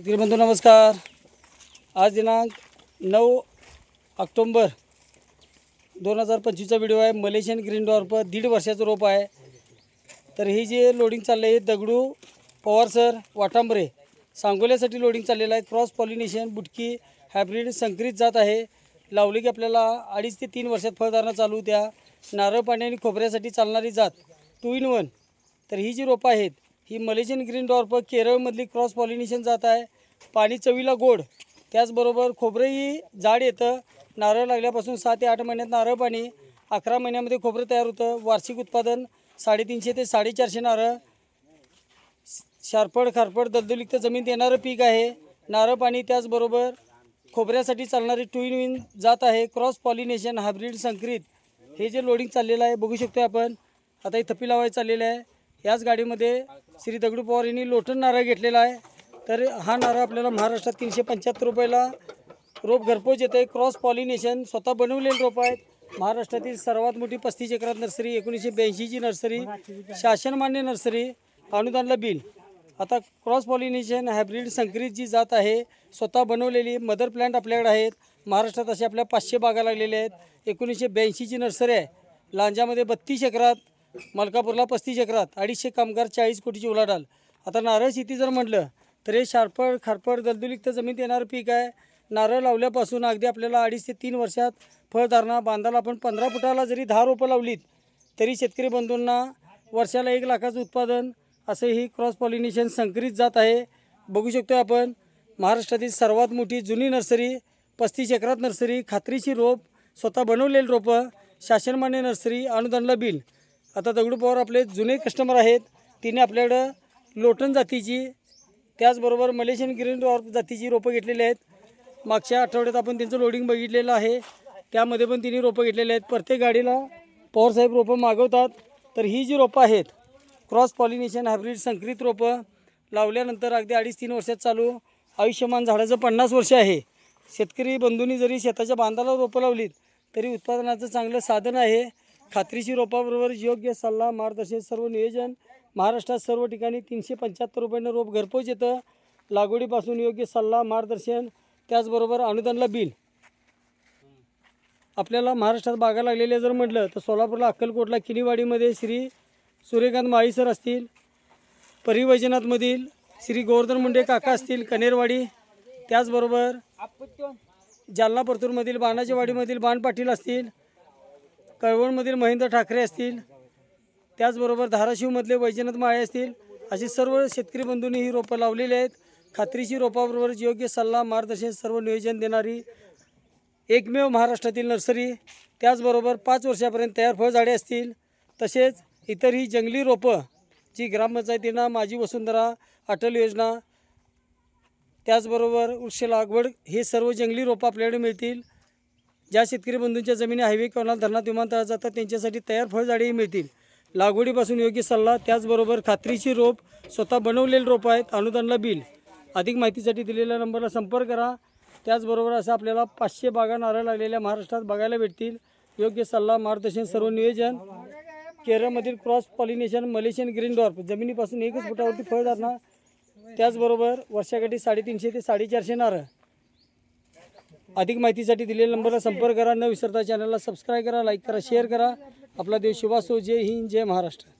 शेतकरी बंधू नमस्कार. आज दिनांक नऊ ऑक्टोंबर दोन हजार पंचवीसचा व्हिडिओ आहे. मलेशियन ग्रीन डॉर्प दीड वर्षाचं रोप आहे. तर ही जे लोडिंग चाललं आहे दगडू पवार सर वाटांबरे सांगोल्यासाठी लोडिंग चाललेलं आहे. क्रॉस पॉलिनेशन बुटकी हायब्रिड संकरित जात आहे. लावली की आपल्याला अडीच ते तीन वर्षात फळधारणा चालू होत्या. नारळ पाणी आणि खोबऱ्यासाठी चालणारी जात टू इन वन. तर ही जी रोपं आहेत ही मलेशियन ग्रीन डॉर्प केरळमधली क्रॉस पॉलिनेशन जात आहे. पाणी चवीला गोड. त्याचबरोबर खोबरंही जाड येतं. नारळ लागल्यापासून सहा ते आठ महिन्यात नारळ पाणी अकरा महिन्यामध्ये खोबरं तयार होतं. वार्षिक उत्पादन साडेतीनशे ते साडेचारशे नारळ. शारपड खारपड दलदलीक्त जमीन देणारं पीक आहे. नारळ पाणी त्याचबरोबर खोबऱ्यासाठी चालणारी टू इन विन जात आहे. क्रॉस पॉलिनेशन हायब्रिड संकरित. हे जे लोडिंग चाललेलं आहे बघू शकतो आपण. आता हे थप्पी लावायला चाललेलं आहे. याच गाडीमध्ये श्री दगडू पवार यांनी लोटन नारा घेतलेला आहे. तर हा नारा आपल्याला महाराष्ट्रात तीनशे पंच्याहत्तर रुपयाला रोप घरपोच येतं आहे क्रॉस पॉलिनेशन स्वतः बनवलेले रोप आहेत. महाराष्ट्रातील सर्वात मोठी पस्तीस एकरात नर्सरी एकोणीसशे ब्याऐंशीची नर्सरी शासनमान्य नर्सरी अनुदानला बिल आता क्रॉस पॉलिनेशन हायब्रिड संकरित जी जात आहे स्वतः बनवलेली मदर प्लॅन्ट आपल्याकडे आहेत. महाराष्ट्रात असे आपल्या पाचशे बागा लागलेल्या आहेत. एकोणीसशे ब्याऐंशीची नर्सरी आहे. लांजामध्ये बत्तीस एकरात मलकापूरला पस्तीस एकरात अडीचशे कामगार चाळीस कोटीची उलाढाल. आता नारळ शेती जर म्हटलं तर हे शारपड खारपड दलदुलिक्त जमीन येणारं पीक आहे. नारळ लावल्यापासून अगदी आपल्याला अडीच ते तीन वर्षात फळधारणा बांधाला आपण पंधरा फुटाला जरी दहा रोपं लावलीत तरी शेतकरी बंधूंना वर्षाला एक लाखाचं उत्पादन असं ही क्रॉस पॉलिनेशन संकरित जात आहे. बघू शकतो आपण महाराष्ट्रातील सर्वात मोठी जुनी नर्सरी पस्तीस एकरात नर्सरी खात्रीची रोप स्वतः बनवलेली रोपं शासनमान्य नर्सरी अनुदानला बिल. आता दगडू पवार आपले जुने कस्टमर आहेत. तिने आपल्याकडं लोटन जातीची त्याचबरोबर मलेशियन ग्रीन डॉर्फ जातीची रोपं घेतलेली आहेत. मागच्या आठवड्यात आपण त्यांचं लोडिंग बघितलेलं आहे. त्यामध्ये पण तिने रोपं घेतलेली आहेत. प्रत्येक गाडीला पवारसाहेब रोपं मागवतात. तर ही जी रोपं आहेत क्रॉस पॉलिनेशन हायब्रिड संकरित रोपं लावल्यानंतर अगदी अडीच तीन वर्षात चालू आयुष्यमान झाडाचं पन्नास वर्ष आहे. शेतकरी बंधूंनी जरी शेताच्या बांधाला रोपं लावलीत तरी उत्पादनाचं चांगलं साधन आहे. खात्रीशी रोपाबरोबर योग्य सल्ला मार्गदर्शन सर्व नियोजन. महाराष्ट्रात सर्व ठिकाणी तीनशे पंच्याहत्तर रुपयानं रोप घरपोच येतं. लागवडीपासून योग्य सल्ला मार्गदर्शन त्याचबरोबर अनुदानला बिल. आपल्याला महाराष्ट्रात बागा लागलेल्या जर म्हटलं तर सोलापूरला अक्कलकोटला किनीवाडीमध्ये श्री सूर्यकांत माळी सर असतील परिवैजनाथमधील श्री गोवर्धन मुंडे काका असतील कनेरवाडी त्याचबरोबर जालना परतूरमधील बाणाजीवाडीमधील बाण पाटील असतील कळवणमधील महेंद्र ठाकरे असतील त्याचबरोबर धाराशिवमधले वैजनाथ माळे असतील असे सर्व शेतकरी बंधूंनी ही रोपं लावलेली आहेत. खात्रीची रोपाबरोबर योग्य सल्ला मार्गदर्शन सर्व नियोजन देणारी एकमेव महाराष्ट्रातील नर्सरी. त्याचबरोबर पाच वर्षापर्यंत तयार फळझाडे असतील. तसेच इतरही जंगली रोपं जी ग्रामपंचायतींना माझी वसुंधरा अटल योजना त्याचबरोबर वृक्ष लागवड हे सर्व जंगली रोपं आपल्याकडे मिळतील. ज्या शेतकरी बंधूंच्या जमिनी हायवे किंवा धरणात विमानतळात जातात त्यांच्यासाठी तयार फळझाडेही मिळतील. लागवडीपासून योग्य सल्ला त्याचबरोबर खात्रीची रोप स्वतः बनवलेले रोपं आहेत अनुदानला बिल. अधिक माहितीसाठी दिलेल्या नंबरला संपर्क करा. त्याचबरोबर असं आपल्याला पाचशे बागा नारळ लागलेल्या महाराष्ट्रात बघायला भेटतील. योग्य सल्ला मार्गदर्शन सर्व नियोजन. केरळमधील cross pollination Malaysian green dwarf. जमिनीपासून एकच फुटावरती फळ जाणार त्याचबरोबर वर्षाकाठी साडेतीनशे ते साडेचारशे नारळ. अधिक माहितीसाठी दिलेल्या नंबरला संपर्क करा. न विसरता चॅनलला सबस्क्राईब करा लाईक करा शेअर करा. आपला देश शुभ असो जय हिंद जय महाराष्ट्र.